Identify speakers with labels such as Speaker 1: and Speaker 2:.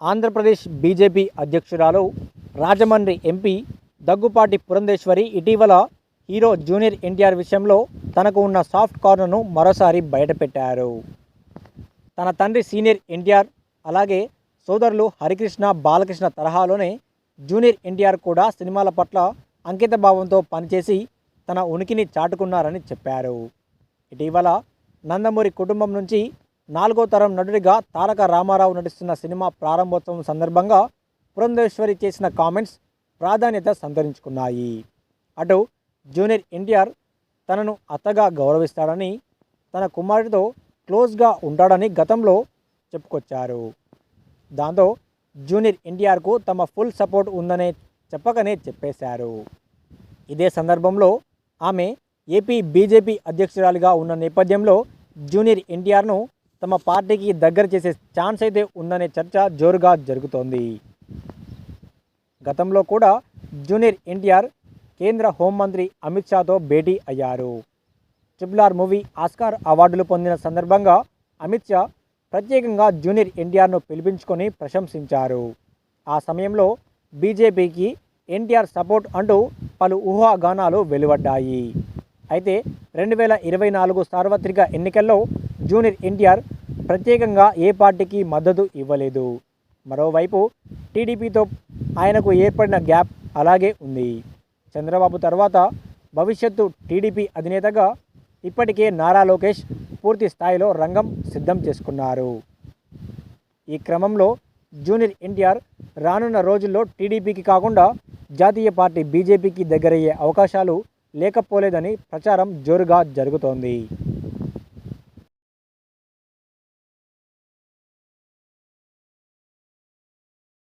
Speaker 1: Andhra Pradesh BJP అధ్యక్షురాలు Rajahmundry MP Daggubati Purandeswari ఇటీవల hero junior NTR విషయంలో తనకు ఉన్న సాఫ్ట్ కార్నర్ను మరోసారి బయటపెట్టారు. తన తండ్రి సీనియర్ ఎన్టీఆర్ అలాగే సోదరులు హరికృష్ణ బాలకృష్ణ తరహాలోనే జూనియర్ ఎన్టీఆర్ కూడా సినిమాల పట్ల అంకిత భావంతో పనిచేసి తన ఉనికిని చాటుకున్నారని చెప్పారు. ఇటీవల నందమూరి కుటుంబం నుంచి నాలుగో తరం నటుడిగా తారక రామారావు నటిస్తున్న సినిమా ప్రారంభోత్సవం సందర్భంగా పురంధేశ్వరి చేసిన కామెంట్స్ ప్రాధాన్యత సంతరించుకున్నాయి. అటు జూనియర్ ఎన్టీఆర్ తనను అత్తగా గౌరవిస్తాడని తన కుమారుడితో క్లోజ్గా ఉంటాడని గతంలో చెప్పుకొచ్చారు. దాంతో జూనియర్ ఎన్టీఆర్కు తమ ఫుల్ సపోర్ట్ ఉందనే చెప్పకనే చెప్పేశారు. ఇదే సందర్భంలో ఆమె ఏపీ బీజేపీ అధ్యక్షురాలిగా ఉన్న నేపథ్యంలో జూనియర్ ఎన్టీఆర్ను తమ పార్టీకి దగ్గర చేసే ఛాన్స్ అయితే ఉందనే చర్చ జోరుగా జరుగుతోంది. గతంలో కూడా జూనియర్ ఎన్టీఆర్ కేంద్ర హోంమంత్రి అమిత్ షాతో భేటీ అయ్యారు. ట్రిపుల్ ఆర్ మూవీ ఆస్కార్ అవార్డులు పొందిన సందర్భంగా అమిత్ షా ప్రత్యేకంగా జూనియర్ ఎన్టీఆర్ను పిలిపించుకొని ప్రశంసించారు. ఆ సమయంలో బీజేపీకి ఎన్టీఆర్ సపోర్ట్ అంటూ పలు ఊహాగానాలు వెలువడ్డాయి. అయితే రెండు వేల ఇరవై నాలుగు సార్వత్రిక ఎన్నికల్లో జూనియర్ ఎన్టీఆర్ ప్రత్యేకంగా ఏ పార్టీకి మద్దతు ఇవ్వలేదు. మరోవైపు టీడీపీతో ఆయనకు ఏర్పడిన గ్యాప్ అలాగే ఉంది. చంద్రబాబు తర్వాత భవిష్యత్తు టీడీపీ అధినేతగా ఇప్పటికే నారా లోకేష్ పూర్తి స్థాయిలో రంగం సిద్ధం చేసుకున్నారు. ఈ క్రమంలో జూనియర్ ఎన్టీఆర్ రానున్న రోజుల్లో టీడీపీకి కాకుండా జాతీయ పార్టీ బీజేపీకి దగ్గరయ్యే అవకాశాలు లేకపోలేదని ప్రచారం జోరుగా జరుగుతోంది.